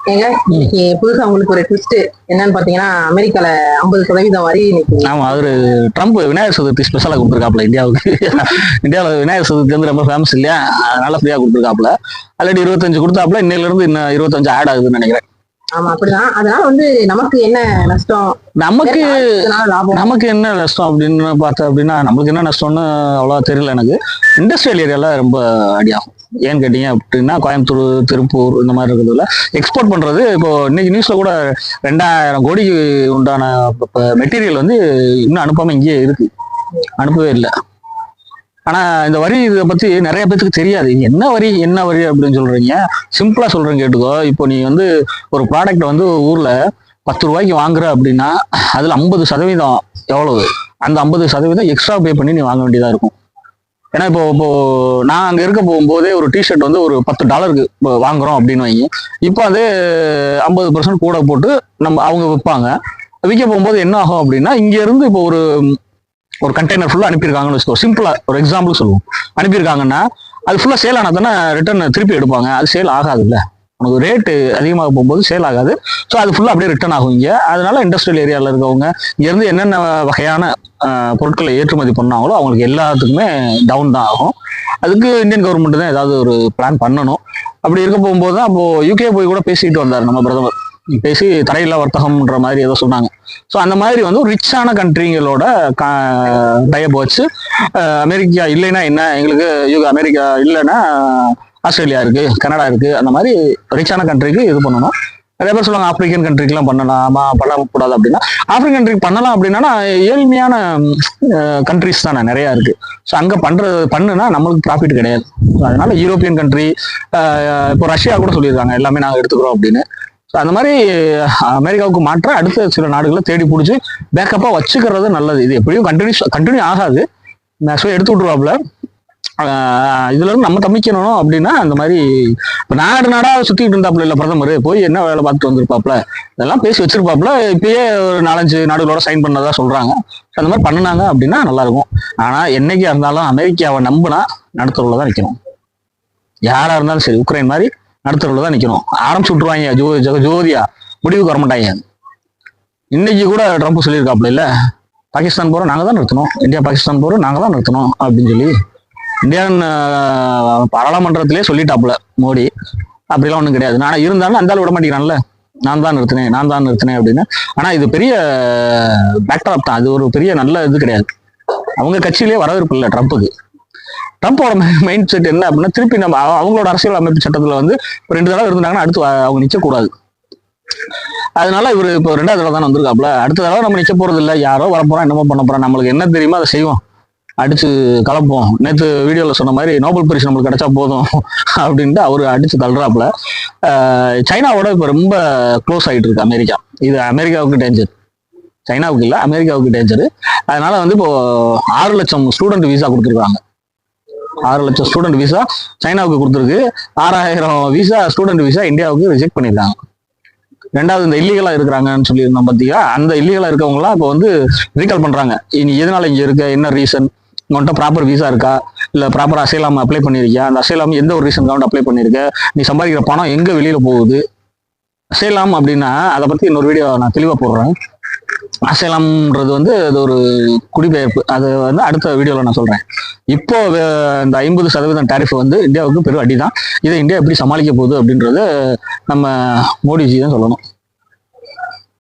ஏங்க இன்னைக்கு புதுசா உங்களுக்கு ஒரு ட்விஸ்ட் என்னன்னு பாத்தீங்கன்னா அமெரிக்கால ஐம்பது சதவீதம் வரி ஆமா அவரு ட்ரம்ப் விநாயகர் சதுர்த்தி ஸ்பெஷலா கொடுத்துருக்காப்ல இந்தியாவுக்கு. இந்தியாவில் விநாயகர் சதுர்த்தி வந்து ரொம்ப ஃபேமஸ் இல்லையா? அதனால ஃப்ரீயா கொடுத்துருக்காப்ல ஆல்ரெடி இருபத்தஞ்சு கொடுத்தாப்ல இன்னையில இருந்து இன்னும் இருபத்தஞ்சு ஆட் ஆகுதுன்னு நினைக்கிறேன். ஆமா அப்படிதான். அதனால வந்து நமக்கு என்ன நஷ்டம்? நமக்கு நமக்கு என்ன நஷ்டம் அப்படின்னு பார்த்தா அப்படின்னா நமக்கு என்ன நஷ்டம்னு அவ்வளோ தெரியல எனக்கு. இண்டஸ்ட்ரியல் ஏரியால ரொம்ப அடியாகும். ஏன்னு கேட்டீங்க அப்படின்னா கோயம்புத்தூர் திருப்பூர் இந்த மாதிரி இருக்கிறதுல எக்ஸ்போர்ட் பண்றது இப்போ இன்னைக்கு நியூஸ்ல கூட ரெண்டாயிரம் கோடிக்கு உண்டான மெட்டீரியல் வந்து இன்னும் அனுப்பாம இங்கேயே இருக்கு. அனுப்பவே இல்லை. ஆனா இந்த வரி இதை பத்தி நிறைய பேத்துக்கு தெரியாது. என்ன வரி என்ன வரி அப்படின்னு சொல்றீங்க? சிம்பிளா சொல்றேன் கேட்டுக்கோ. இப்போ நீ வந்து ஒரு ப்ராடக்ட் வந்து ஊர்ல பத்து ரூபாய்க்கு வாங்குற அப்படின்னா அதுல ஐம்பது சதவீதம் எவ்வளவு? அந்த ஐம்பது சதவீதம் எக்ஸ்ட்ரா பே பண்ணி நீ வாங்க வேண்டியதா இருக்கும். ஏன்னா இப்போ இப்போ நான் அங்க இருக்க போகும்போதே ஒரு டிஷர்ட் வந்து ஒரு பத்து டாலருக்கு இப்போ வாங்குறோம் அப்படின்னு வைங்க. இப்போ அது ஐம்பது பர்சன்ட் கூட போட்டு நம்ம அவங்க விற்பாங்க. விற்க போகும்போது என்ன ஆகும் அப்படின்னா இங்க இருந்து இப்போ ஒரு ஒரு கண்டெய்னர் ஃபுல்லாக அனுப்பியிருக்காங்கன்னு வச்சுக்கோ. சிம்பிளாக ஒரு எக்ஸாம்பிள் சொல்லுவோம். அனுப்பியிருக்காங்கன்னா அது ஃபுல்லாக சேல் ஆனால் தானே ரிட்டர்ன் திருப்பி எடுப்பாங்க. அது சேல் ஆகாதுல்ல. உனக்கு ரேட்டு அதிகமாக போகும்போது சேல் ஆகாது. ஸோ அது ஃபுல்லாக அப்படியே ரிட்டர்ன் ஆகும் இங்கே. அதனால இண்டஸ்ட்ரியல் ஏரியாவில் இருக்கவங்க இங்கேருந்து என்னென்ன வகையான பொருட்களை ஏற்றுமதி பண்ணாங்களோ அவங்களுக்கு எல்லாத்துக்குமே டவுன் தான் ஆகும். அதுக்கு இந்தியன் கவர்மெண்ட் தான் ஏதாவது ஒரு பிளான் பண்ணணும். அப்படி இருக்க போகும்போது தான் அப்போது யூகே போய் கூட பேசிக்கிட்டு வந்தார் நம்ம பிரதமர். பேசி தடையில்லா வர்த்தகம்ன்ற மாதிரி ஏதோ சொன்னாங்க. ஸோ அந்த மாதிரி வந்து ஒரு ரிச்சான கண்ட்ரிங்களோட டயப் வச்சு அமெரிக்கா இல்லைன்னா என்ன? எங்களுக்கு யூக அமெரிக்கா இல்லைன்னா ஆஸ்திரேலியா இருக்கு கனடா இருக்கு அந்த மாதிரி ரிச்சான கண்ட்ரிக்கு இது பண்ணணும். நிறைய பேர் சொல்லுவாங்க ஆப்பிரிக்கன் கண்ட்ரிக்கெலாம் பண்ணலாமா பண்ணக்கூடாது அப்படின்னா. ஆப்பிரிக்கன் கண்ட்ரிக்கு பண்ணலாம் அப்படின்னா ஏழ்மையான கண்ட்ரிஸ் தானே நிறையா இருக்குது ஸோ அங்கே பண்ணுறது பண்ணுனா நம்மளுக்கு ப்ராஃபிட் கிடையாது. அதனால யூரோப்பியன் கண்ட்ரி இப்போ ரஷ்யா கூட சொல்லியிருக்காங்க எல்லாமே நாங்கள் எடுத்துக்கிறோம் அப்படின்னு. அந்த மாதிரி அமெரிக்காவுக்கு மாற்ற அடுத்த சில நாடுகளை தேடி பிடிச்சி பேக்கப்பாக வச்சுக்கிறது நல்லது. இது எப்படியும் கண்டினியூஸ் கண்டினியூ ஆகாது. மேக்ஸிமம் எடுத்து விட்ருவாப்புல இதுலேருந்து இதுல இருந்து நம்ம தம்பிக்கணும் அப்படின்னா அந்த மாதிரி இப்போ நாடு நாடா சுத்திட்டு இருந்தாப்புல இல்ல பிரதமர் போய் என்ன வேலை பார்த்துட்டு வந்திருப்பாப்ல இதெல்லாம் பேசி வச்சிருப்பாப்புல இப்பயே ஒரு நாலஞ்சு நாடுகளோட சைன் பண்ணதா சொல்றாங்க. அந்த மாதிரி பண்ணினாங்க அப்படின்னா நல்லா இருக்கும் ஆனா என்னைக்கா இருந்தாலும் அமெரிக்காவை நம்பினா நடுத்தருவில் தான் நிற்கணும் யாரா இருந்தாலும் சரி உக்ரைன் மாதிரி நடுத்தரவில் தான் நிற்கணும் ஆரம்பிச்சு விட்டுருவாங்க. ஜோ ஜோ- ஜோதியா. முடிவுக்கு வரமாட்டாங்க. இன்னைக்கு கூட ட்ரம்ப் சொல்லியிருக்காப்புல இல்லை? பாகிஸ்தான் போகிறோம் நாங்கள் தான் நிறுத்தணும். இந்தியா பாகிஸ்தான் போகிற நாங்கள் தான் நிறுத்தணும் அப்படின்னு சொல்லி இந்தியன் பாராளுமன்றத்திலே சொல்லிட்டாப்புல மோடி. அப்படிலாம் ஒன்றும் கிடையாது. நான் இருந்தாலும் அந்த விட மாட்டேங்கிறான்ல. நான் தான் நிறுத்தினேன் நான் தான் நிறுத்தினேன் அப்படின்னு. ஆனால் இது பெரிய பேக்டாப் தான். அது ஒரு பெரிய நல்ல இது கிடையாது. அவங்க கட்சியிலே வரவேற்பு இல்லை ட்ரம்ப்புக்கு. ட்ரம்ப்போட மைண்ட் செட் என்ன அப்படின்னா திருப்பி நம்ம அவங்களோட அரசியல் அமைப்பு சட்டத்தில் வந்து ஒரு ரெண்டு தடவை இருந்தாங்கன்னா அடுத்து அவங்க நிற்கக்கூடாது அதனால இவர் இப்போ ரெண்டாவது தடவை தானே வந்திருக்காப்புல. அடுத்த தடவை நம்ம நிற்க போறது இல்லை. யாரோ வரப்போறோம் என்னமோ பண்ண போறோம் நம்மளுக்கு என்ன தெரியுமோ அதை செய்வோம். அடிச்சு கலப்போம். நேற்று வீடியோவில் சொன்ன மாதிரி நோபல் பரிசு நம்மளுக்கு கிடைச்சா போதும் அப்படின்ட்டு அவர் அடிச்சு தள்ளுறாப்புல. சைனாவோட இப்போ ரொம்ப க்ளோஸ் ஆகிட்டு இருக்கு அமெரிக்கா. இது அமெரிக்காவுக்கு டேஞ்சர் சைனாவுக்கு இல்லை அமெரிக்காவுக்கு டேஞ்சரு அதனால வந்து இப்போ ஆறு லட்சம் ஸ்டூடெண்ட் விசா கொடுத்துருக்காங்க. ஆறு லட்சம் ஸ்டூடெண்ட் விசா சைனாவுக்கு கொடுத்துருக்கு. ஆறாயிரம் விசா ஸ்டூடெண்ட் விசா இந்தியாவுக்கு ரிஜெக்ட் பண்ணியிருக்காங்க. ரெண்டாவது இந்த இல்லீகலா இருக்கிறாங்கன்னு சொல்லியிருந்தோம் பாத்தீங்களா? அந்த இல்லீகலா இருக்கவங்களாம் இப்போ வந்து ரீகால் பண்றாங்க. இனி எதனால இங்க இருக்க? என்ன ரீசன் உங்கள்கிட்ட ப்ராப்பர் விசா இருக்கா? இல்லை ப்ராப்பர் அசைலாம் அப்ளை பண்ணியிருக்கியா? அந்த அசைலாம் எந்த ஒரு ரீசன் அப்ளை பண்ணியிருக்க? நீ சம்பாதிக்கிற பணம் எங்கே வெளியில் போகுது? அசைலாம் அப்படின்னா அதை பற்றி இன்னொரு வீடியோ நான் தெளிவாக போடுறேன். அசைலாம்ன்றது வந்து அது ஒரு குடிபெயர்ப்பு. அது வந்து அடுத்த வீடியோவில் நான் சொல்கிறேன் இப்போ இந்த ஐம்பது சதவீதம் டேரிஃப் வந்து இந்தியாவுக்கு பெரும் அடி தான் இதை இந்தியா எப்படி சமாளிக்க போகுது அப்படின்றது நம்ம மோடிஜி தான் சொல்லணும்.